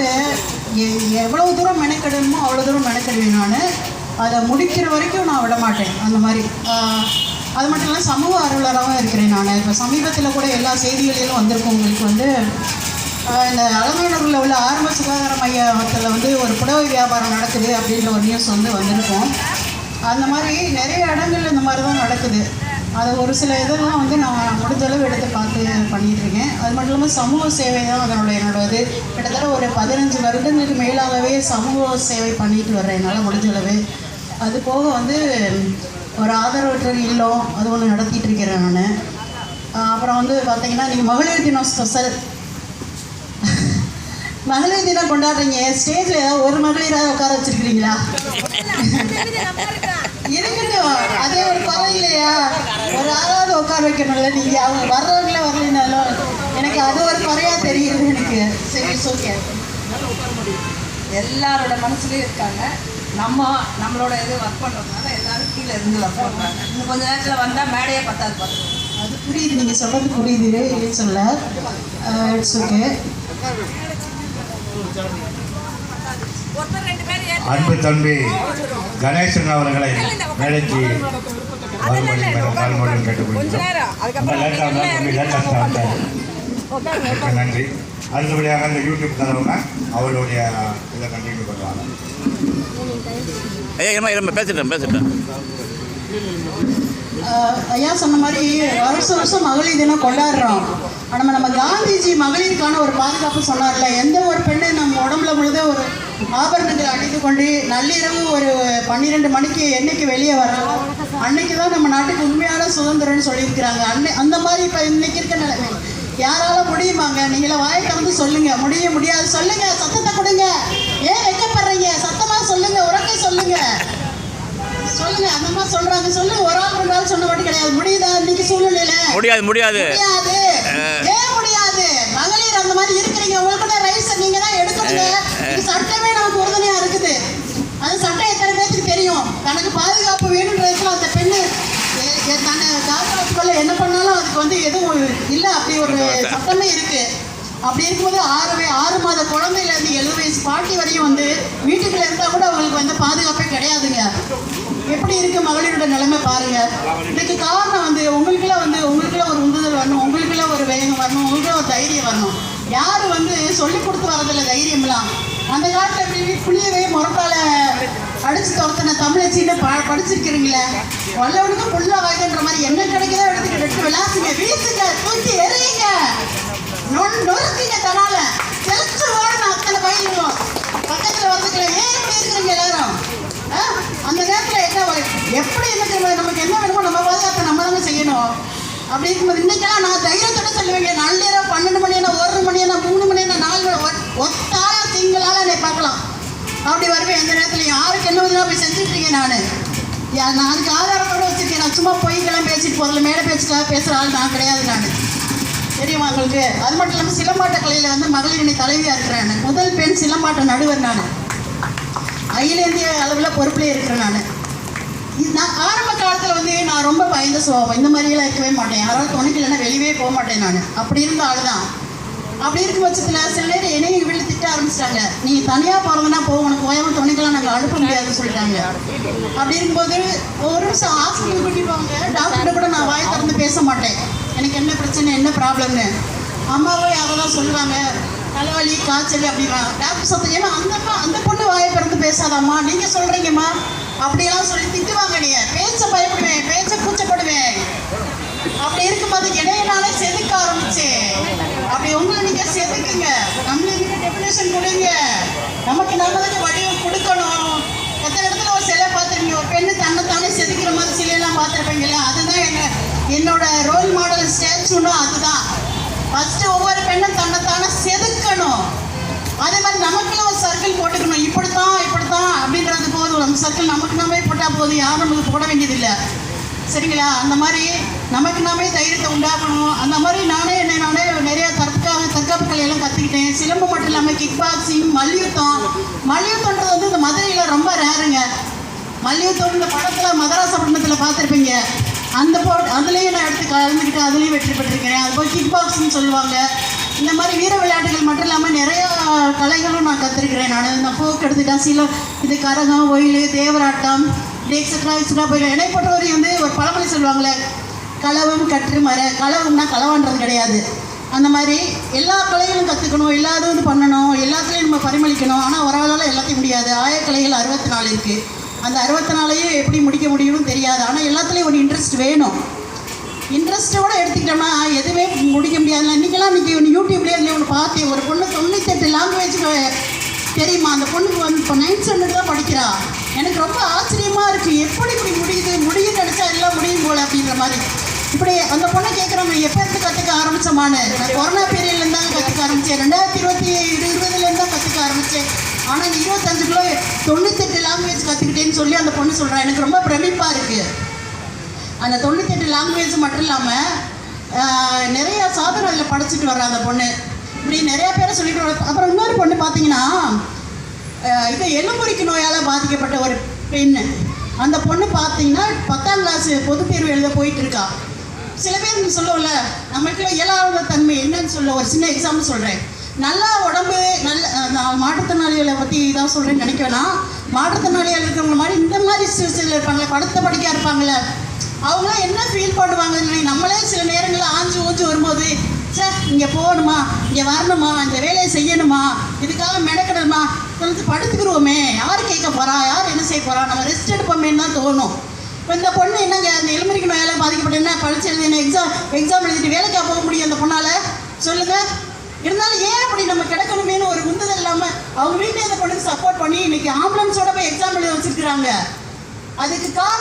வந்து எ- எவ்வளவு தூரம் மெனக்கெடணுமோ அவ்வளோ தூரம் மெனக்கெடுவேன் நான். அதை முடிக்கிற வரைக்கும் நான் விட மாட்டேன். அந்த மாதிரி. அது மட்டும் இல்லை சமூக அருளராகவும் இருக்கிறேன் நான். இப்போ சமீபத்தில் கூட எல்லா செய்திகளிலும் வந்திருக்கும் உங்களுக்கு வந்து இந்த அலங்காநல்லூரில் உள்ள ஆரம்ப சுகாதார மையத்தில் வந்து ஒரு புடவை வியாபாரம் நடக்குது அப்படின்ற ஒரு நியூஸ் வந்து வந்திருக்கும். அந்த மாதிரி நிறைய இடங்கள் இந்த மாதிரி தான் நடக்குது. அது ஒரு சில இதெல்லாம் வந்து நான் முடிஞ்ச அளவு எடுத்து பார்த்து பண்ணிட்டு இருக்கேன் அது மட்டும் இல்லாமல் சமூக சேவை தான் அதனோட என்னோட இது கிட்டத்தட்ட ஒரு பதினஞ்சு வருடங்களுக்கு மேலாகவே சமூக சேவை பண்ணிட்டு வர்றேன் என்னால் முடிஞ்ச அளவு அது போக வந்து ஒரு ஆதரவற்ற இல்லம் அது ஒன்று நடத்திட்டு இருக்கிறேன் நான் அப்புறம் வந்து பார்த்தீங்கன்னா நீங்கள் மகளிர் தினம் ஸ்பெஷல் மகளிர் தினம் கொண்டாடுறீங்க. ஸ்டேஜில் ஏதாவது ஒரு மகளிராக உட்கார வச்சிருக்கிறீங்களா? இருக்கட்டும் அதே ஒரு குறை இல்லையா ஒரு ஆளாவது உட்கார வைக்கணும்ல நீங்க அவங்க வர்றவங்கள வரலைனாலும் எனக்கு அது ஒரு குறையா தெரியுது எனக்கு. சரி ஓகே எல்லாரோட மனசுலயும் இருக்காங்க. நம்ம நம்மளோட இது ஒர்க் பண்ணுறதுனால எல்லாரும் கீழே இருந்து ஒர்க் பண்ணுறாங்க இன்னும் கொஞ்ச நேரத்தில் வந்தால் மேடையே பத்தாது பார்த்துக்கோங்க அது புரியுது நீங்க சொல்றது புரியுது. இல்லைன்னு சொல்ல? இட்ஸ் ஓகே அன்பு தம்பி கணேசன் அவர்களை மேடைக்கு வந்தார் மிக்க நன்றி. அடுத்தபடியாக அந்த யூடியூப் தரவங்க அவருடைய இதை கண்டினியூ பண்ணுவாங்க. ஐயா இருமா இருமா பேசிட்டேன் பேசிட்டேன் ஐயா சொன்ன மாதிரி வருஷம் வருஷம் மகளிர் தினம் கொண்டாடுறோம். ஆனா நம்ம நம்ம காந்திஜி மகளிருக்கான ஒரு பாதுகாப்பு சொன்னார்ல எந்த ஒரு பெண்ணை நம்ம உடம்புல முழுத ஒரு ஆபரணங்கள் அணிந்து கொண்டு நள்ளிரவு ஒரு பன்னிரெண்டு மணிக்கு என்னைக்கு வெளியே வரோம் அன்னைக்கு தான் நம்ம நாட்டுக்கு உண்மையான சுதந்திரம்னு சொல்லியிருக்கிறாங்க. அன்னை அந்த மாதிரி இப்போ இன்னைக்கு இருக்க நிலைமை. யாரால முடியுமாங்க? நீங்கள வாயை திறந்து சொல்லுங்க. முடிய முடியாது. சொல்லுங்க. சத்தத்தை கொடுங்க. ஏன் வைக்கப்படுறீங்க? சத்தமா சொல்லுங்க. உறக்க சொல்லுங்க. சொல்லுங்க. அந்த மாதிரி சொல்றாங்க. சொல்லுங்க. ஒரு ஆள் ரெண்டு ஆள் சொன்ன மட்டும் கிடையாது. முடியுதா இன்னைக்கு சூழ்நிலையில? முடியாது முடியாது. முடியாது. ஏன் முடியாது? மகளிர் அந்த மாதிரி இருக்கிறீங்க. உங்களுக்குள்ள ரைட்ஸ் நீங்க தான் எடுக்கணுங்க இது சட்டமே நமக்கு உறுதுணையா இருக்குது அது சட்டம் எத்தனை பேருக்கு தெரியும் தனக்கு பாதுகாப்பு வேணுன்றதுக்கு அந்த பெண்ணு எ- எ- தன்னை காப்பாற்றிக்கொள்ள என்ன பண்ணாலும் அதுக்கு வந்து எதுவும் இல்லை. அப்படி ஒரு சட்டமே இருக்கு. அப்படி இருக்கும்போது ஆறு ஆறு மாத குழந்தையில இருந்து எழுபது வயசு பாட்டி வரையும் வந்து வீட்டுக்குள்ள இருந்தா கூட அவங்களுக்கு வந்து பாதுகாப்பே கிடையாதுங்க. எப்படி இருக்கு மகளிரோட நிலைமை பாருங்க. இதுக்கு காரணம் வந்து உங்களுக்குள்ள வந்து உங்களுக்குள்ள ஒரு உந்துதல் வரணும் உங்களுக்குள்ள ஒரு வேகம் வரணும் உங்களுக்குள்ள ஒரு தைரியம் வரணும். யாரு வந்து சொல்லி கொடுத்து வரதில்ல தைரியம்லாம்? அந்த காலத்துல இப்படி புளியவே முறத்தால படிச்சு துரத்தின தமிழச்சின்னு ப படிச்சிருக்கிறீங்களே. வல்லவனுக்கும் புள்ள வாய்க்குன்ற மாதிரி என்ன கிடைக்குதோ எடுத்துக்கிட்டு எடுத்து விளாசுங்க வீசுங்க தூக்கி எறியுங்க. நொ- நொறுக்குங்க தனால செலுத்து ஓடணும் அத்தனை பயிலும் பக்கத்தில் வந்துக்கல ஏன் இப்படி இருக்கிறீங்க எல்லாரும்? ஆ? அந்த நேரத்தில் என்ன வரும்? எப்படி என்ன தெரியுமா? நமக்கு என்ன வேணுமோ நம்ம பாதுகாத்த நம்ம தானே செய்யணும். அப்படி இருக்கும்போது இன்னைக்கெல்லாம் நான் தைரியத்தோட சொல்லுவேங்க. நள்ளிரவு பன்னெண்டு மணி ஒரு மணி மூணு மணி நாலு மணி ஒ- ஒத்தால சிங்களால என்னை பார்க்கலாம். அப்படி வருவேன் யாருக்கு என்ன உதவி போய் செஞ்சுட்டு இருக்கேன் நான். யா- நான் அதுக்கு ஆதாரத்தோட வச்சிருக்கேன். நான் சும்மா பொய்க்கெல்லாம் பேசிட்டு போதில்ல மேடை பேச்சுக்காக பேசுகிற ஆள் நான் கிடையாது நான். தெரியுமா உங்களுக்கு? அது மட்டும் இல்லாமல் சிலம்பாட்ட கலையில் வந்து மகளிர் தலைவியாக இருக்கிறேன் நான். முதல் பெண் சிலம்பாட்ட நடுவர் நான். அகில இந்திய அளவில் பொறுப்புலேயே இருக்கிறேன் நான். இது நான் ஆரம்ப காலத்தில் வந்து நான் ரொம்ப பயந்த சுவாபம் இந்த மாதிரியெல்லாம் இருக்கவே மாட்டேன். யாராவது துணைக்கு இல்லைன்னா வெளியவே போக மாட்டேன் நான். அப்படி இருந்த ஆள் தான் அப்படி இருக்கும் பட்சத்தில் சில நேரம் என்னையும் எங்கள் திட்ட ஆரம்பிச்சிட்டாங்க. நீ தனியாக போகிறதுனா போ உனக்கு ஓயாம துணைக்கெல்லாம் நாங்கள் அனுப்ப முடியாதுன்னு சொல்லிட்டாங்க. அப்படி இருக்கும்போது ஒரு நிமிஷம் ஹாஸ்பிட்டல் கூட்டிட்டு போவாங்க. டாக்டர்கிட்ட கூட நான் வாய் திறந்து பேச மாட்டேன். எனக்கு என்ன பிரச்சனை என்ன ப்ராப்ளம்னு அம்மாவோ யாரோ தான் சொல்லுவாங்க. தலைவலி காய்ச்சல் அப்படின்றாங்க டாக்டர் சத்தம் ஏன்னா அந்த அந்த பொண்ணு வாயை பிறந்து பேசாதாம்மா? நீங்கள் சொல்கிறீங்கம்மா அப்படியெல்லாம் சொல்லி திட்டுவாங்க நீ பேச்ச பயப்படுவேன் பேச்ச கூச்சப்படுவேன். அப்படி இருக்கு உங்களை நீங்க செதுக்குங்க நம்மளுக்கு டெபினேஷன் கொடுங்க. நமக்கு நல்லதுக்கு வடிவம் கொடுக்கணும். எத்தனை இடத்துல ஒரு சிலை பார்த்துருக்கீங்க? ஒரு பெண்ணு தன்னைத்தானே செதுக்கிற மாதிரி சிலையெல்லாம் பார்த்துருப்பீங்களா அதுதான் என்ன என்னோட ரோல் மாடல் ஸ்டாச்சுனும் அதுதான். ஃபஸ்ட்டு ஒவ்வொரு பெண்ணும் தன்னைத்தானே செதுக்கணும். அதே மாதிரி நமக்குள்ள ஒரு சர்க்கிள் போட்டுக்கணும். இப்படித்தான் இப்படித்தான் அப்படின்றது போதும். நம்ம சர்க்கிள் நமக்கு நாமே போட்டால் போதும். யாரும் நம்மளுக்கு போட வேண்டியதில்லை. சரிங்களா? அந்த மாதிரி நமக்கு நாமே தைரியத்தை உண்டாக்கணும். அந்த மாதிரி நானே என்னை நானே நிறைய தற்காப்பு கற்றுக்கிட்டேன் மட்டும் இல்லாமல் கிக் பாக்ஸிங் மல்யுத்தம். மல்யுத்தன்றது வந்து இந்த மதுரையில் ரொம்ப ரேருங்க மல்யுத்தம் இந்த படத்தில் மதராச பட்டணத்தில் பார்த்துருப்பீங்க. அந்த போ அதுலேயும் நான் எடுத்து கலந்துக்கிட்டு அதுலேயும் வெற்றி பெற்றிருக்கிறேன். அது போய் கிக் பாக்ஸிங் சொல்லுவாங்க. இந்த மாதிரி வீர விளையாட்டுகள் மட்டும் இல்லாமல் நிறைய கலைகளும் நான் கற்றுருக்கிறேன் நான். இந்த ஃபோக் எடுத்துட்டா சில இது கரகம் ஒயில் தேவராட்டம் எக்ஸட்ரா எக்ஸட்ரா போய் என்னை பொறுத்தவரை வந்து ஒரு பழமொழி சொல்லுவாங்களே களவும் கற்று மர. களவுன்னா களவான்றது கிடையாது. அந்த மாதிரி எல்லா கலைகளும் கற்றுக்கணும் எல்லாதும் பண்ணணும் எல்லாத்துலேயும் நம்ம பரிமளிக்கணும். ஆனால் ஒரு ஆளால் எல்லாத்தையும் முடியாது. ஆயக்கலைகள் அறுபத்தி நாலு இருக்குது அந்த அறுபத்தி நாளையும் எப்படி முடிக்க முடியும்னு தெரியாது. ஆனால் எல்லாத்துலேயும் ஒரு இன்ட்ரெஸ்ட் வேணும். இன்ட்ரெஸ்ட்டோட எடுத்துக்கிட்டோம்னா எதுவுமே முடிக்க முடியாது இன்றைக்கெல்லாம் இன்றைக்கி ஒன்று யூடியூப்லேயே அதில் ஒன்று பார்த்தேன் ஒரு பொண்ணு தொண்ணூத்தெட்டு லாங்குவேஜ் தெரியுமா? அந்த பொண்ணுக்கு வந்து இப்போ நைன்த் ஸ்டாண்டர்ட் தான் படிக்கிறா. எனக்கு ரொம்ப ஆச்சரியமாக இருக்குது எப்படி இப்படி முடியுது? முடியும்னு நினச்சா எல்லாம் முடியும் போல அப்படின்ற மாதிரி. இப்படி அந்த பொண்ணை கேட்குறாங்க எப்பேருந்து கற்றுக்க ஆரம்பிச்சோமான்னு? நான் கொரோனா பீரியட்லேருந்து தான் கற்றுக்க ஆரம்பித்தேன் ரெண்டாயிரத்தி இருபத்தி இருபதுலேருந்து தான் கற்றுக்க ஆரம்பித்தேன் ஆனால் இந்த இருபத்தஞ்சுக்குள்ளே தொண்ணூத்தெட்டு லாங்குவேஜ் கற்றுக்கிட்டேன்னு சொல்லி அந்த பொண்ணு சொல்கிறேன் எனக்கு ரொம்ப பிரமிப்பாக இருக்குது அந்த தொண்ணூத்தெட்டு லாங்குவேஜ் மட்டும் இல்லாமல் நிறையா சாதனை அதில் படிச்சுட்டு வர்ற அந்த பொண்ணு. இப்படி நிறையா பேரை சொல்லிட்டு வர அப்புறம் இன்னொரு பொண்ணு பார்த்தீங்கன்னா இது எலும்புரிக்கு நோயால் பாதிக்கப்பட்ட ஒரு பெண்ணு. அந்த பொண்ணு பார்த்தீங்கன்னா பத்தாம் கிளாஸ் பொதுப்பேர்வு எழுத போயிட்டு இருக்கா. சில பேர் சொல்லுவோம்ல நமக்குள்ள இயலாத தன்மை என்னன்னு சொல்ல ஒரு சின்ன எக்ஸாம்பிள் சொல்கிறேன் நல்லா உடம்பு நல்ல நான் மாற்றுத்திறனாளிகளை பற்றி இதாக சொல்கிறேன்னு நினைக்க வேணாம். மாற்றுத்திறனாளிகள் இருக்கிறவங்க மாதிரி இந்த மாதிரி சில சில இருப்பாங்களே படுத்த படிக்க இருப்பாங்களே அவங்களாம் என்ன ஃபீல் பண்ணுவாங்கன்னு நம்மளே சில நேரங்களில் ஆஞ்சு ஊஞ்சு வரும்போது சே இங்கே போகணுமா இங்கே வரணுமா இந்த வேலையை செய்யணுமா இதுக்காக மெனக்கிடணுமா கொஞ்சம் படுத்துக்கிருவோமே. யார் கேட்க போகிறா யார் என்ன செய்ய போகிறா நம்ம ரெஸ்ட் எடுப்போமேன்னு தான் தோணும். இப்போ இந்த பொண்ணு என்னங்க அந்த எலும்பரிக்கு நோயால பாதிக்க என்ன படிச்சு எழுதி என்ன எக்ஸாம் எக்ஸாம் எழுதிட்டு வேலைக்காக போக முடியும் அந்த பொண்ணால்? சொல்லுங்கள் இருந்தாலும் ஏன் அப்படி நம்ம கிடக்கணுமேனு ஒரு உந்துதல் இல்லாமல் அவங்க வீட்டில் இந்த பொண்ணுக்கு சப்போர்ட் பண்ணி இன்னைக்கு ஆம்புலன்ஸோட போய் எக்ஸாம் எழுத வச்சிருக்கிறாங்க. அதுக்கு காரணம்